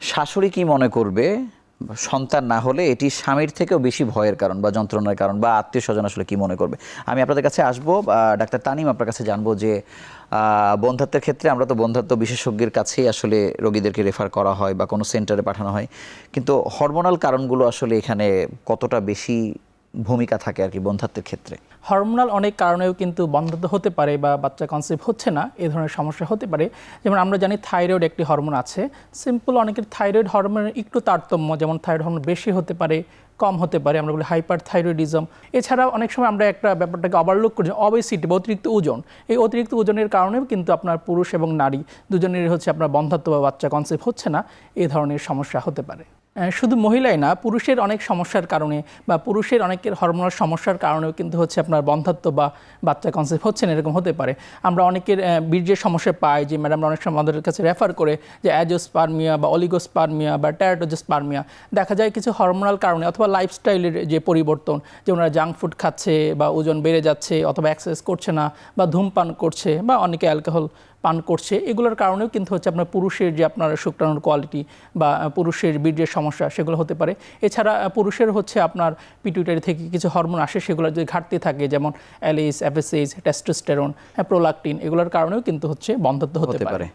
শাশুড়ি কি মনে করবে? সন্তান না হলে এটি স্বামীর থেকেও বেশি ভয়ের কারণ বা যন্ত্রণার কারণ বা আত্মীয় স্বজন আসলে কি মনে করবে? আমি আপনাদের কাছে আসব ডাক্তার তানিম আপনার কাছে জানব যে বন্ধাত্বের ক্ষেত্রে আমরা তো বন্ধাত্ব বিশেষজ্ঞের কাছেই আসলে রোগীদেরকে রেফার করা হয় বা কোনো সেন্টারে পাঠানো হয়। কিন্তু হরমোনাল কারণগুলো আসলে এখানে কতটা বেশি ভূমিকা থাকে আর কি বন্ধাত্বের ক্ষেত্রে। হরমোনাল অনেক কারণেও কিন্তু বন্ধাত্ব হতে পারে বা বাচ্চা কনসেপ্ট হচ্ছে না এই ধরনের সমস্যা হতে পারে। যেমন আমরা জানি থাইরয়েড একটি হরমোন আছে। সিম্পল অনেকের থাইরয়েড হরমোনের একটু তারতম্য, যেমন থাইরয়েড হরমোন বেশি হতে পারে, কম হতে পারে, আমরা বলি হাইপার থাইরয়েডিজম এছাড়াও অনেক সময় আমরা একটা ব্যাপারটাকে ওভারলুক করি অবেসিটি বা অতিরিক্ত ওজন। এই অতিরিক্ত ওজনের কারণেও কিন্তু আপনার পুরুষ এবং নারী দুজনের হচ্ছে আপনার বন্ধাত্ব বা বাচ্চা কনসেপ্ট হচ্ছে না এই ধরনের সমস্যা হতে পারে। শুধু মহিলাই না, পুরুষের অনেক সমস্যার কারণে বা পুরুষের অনেকের হরমোনাল সমস্যার কারণেও কিন্তু হচ্ছে আপনার বন্ধাত্ব বা বাচ্চা কনসেপ্ট হচ্ছে না, এরকম হতে পারে। আমরা অনেকের বীর্যের সমস্যা পাই যে, ম্যাডাম, অনেক সময় আমাদের কাছে রেফার করে যে অ্যাজোস্পার্মিয়া বা অলিগোস্পার্মিয়া বা ট্যারাটোজোস্পার্মিয়া দেখা যায় কিছু হরমোনাল কারণে অথবা লাইফস্টাইলের যে পরিবর্তন যেমন ওরা জাঙ্ক ফুড খাচ্ছে বা ওজন বেড়ে যাচ্ছে অথবা এক্সারসাইজ করছে না বা ধূমপান করছে বা অনেকে অ্যালকোহল পান করছে এগুলোর কারণেও কিন্তু হচ্ছে আপনার পুরুষের যে আপনার শুক্রাণুর কোয়ালিটি বা পুরুষের বীর্যের সমস্যা সেগুলো হতে পারে। এছাড়া পুরুষের হচ্ছে আপনার পিটুইটারি থেকে কিছু হরমোন আসে সেগুলো যদি ঘাটতি থাকে যেমন অ্যালিস অ্যাফেসিস টেস্টোস্টেরন প্রোলাকটিন এগুলোর কারণেও কিন্তু হচ্ছে বন্ধত্ব হতে পারে।